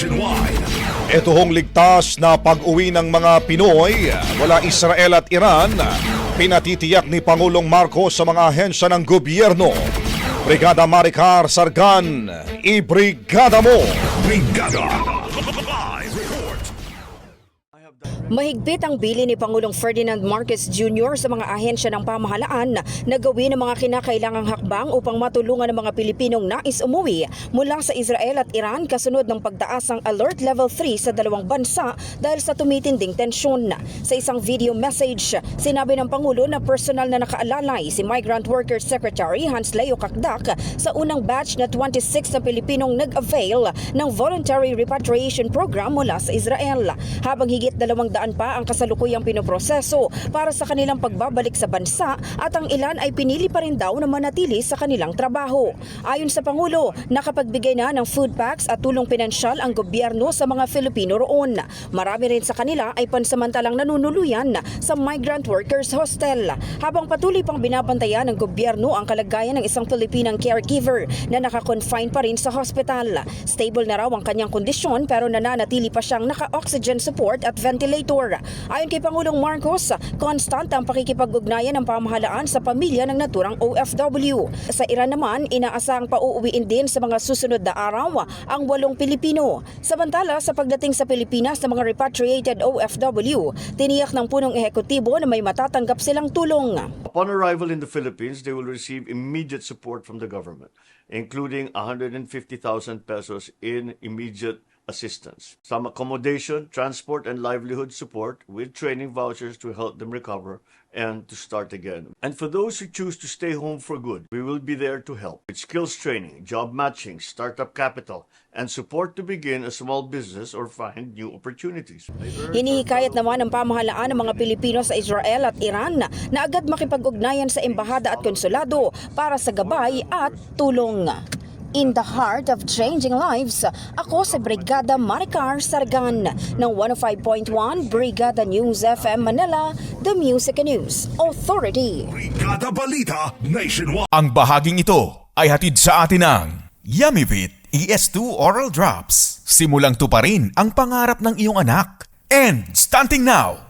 nationwide. Ito hong ligtas na pag-uwi ng mga Pinoy mula Israel at Iran, pinatitiyak ni Pangulong Marcos sa mga ahensya ng gobyerno. Brigada Maricar Sargan, ibrigada mo! Brigada. Live report. Mahigpit ang bili ni Pangulong Ferdinand Marcos Jr. sa mga ahensya ng pamahalaan na gawin ang mga kinakailangang hakbang upang matulungan ang mga Pilipinong nais umuwi mula sa Israel at Iran kasunod ng pagtaas ng Alert Level 3 sa dalawang bansa dahil sa tumitinding tensyon. Sa isang video message, sinabi ng Pangulo na personal na nakaalalay si Migrant Workers Secretary Hans Leo Kakdak sa unang batch na 26 na Pilipinong nag-avail ng Voluntary Repatriation Program mula sa Israel. Habang higit dalawang daan pa ang kasalukuyang pinoproseso para sa kanilang pagbabalik sa bansa at ang ilan ay pinili pa rin daw na manatili sa kanilang trabaho. Ayon sa Pangulo, nakapagbigay na ng food packs at tulong pinansyal ang gobyerno sa mga Filipino roon. Marami rin sa kanila ay pansamantalang nanunuluyan sa Migrant Workers Hostel. Habang patuloy pang binabantayan ng gobyerno ang kalagayan ng isang Pilipinang caregiver na nakakonfine pa rin sa hospital. Stable na raw ang kanyang kondisyon pero nananatili pa siyang naka-oxygen support at ventilator. Ayon kay Pangulong Marcos, constant ang pakikipag-ugnayan ng pamahalaan sa pamilya ng naturang OFW. Sa Iran naman, inaasang pauuwiin din sa mga susunod na araw ang walong Pilipino. Samantala, sa pagdating sa Pilipinas ng mga repatriated OFW, tiniyak ng punong ehekutibo na may matatanggap silang tulong. Upon arrival in the Philippines, they will receive immediate support from the government, including 150,000 pesos in immediate assistance, some accommodation, transport, and livelihood support with training vouchers to help them recover and to start again. And for those who choose to stay home for good, we will be there to help with skills training, job matching, startup capital, and support to begin a small business or find new opportunities. Hinihikayat naman ng pamahalaan ng mga Pilipino sa Israel at Iran na agad makipag-ugnayan sa embahada at konsulado para sa gabay at tulong. In the heart of changing lives, ako si Brigada Maricar Sargan ng 105.1 Brigada News FM Manila, The Music and News Authority. Brigada Balita Nationwide. Ang bahaging ito ay hatid sa atin ng Yummy ES2 Oral Drops. Simulang tuparin ang pangarap ng iyong anak. And stunting now,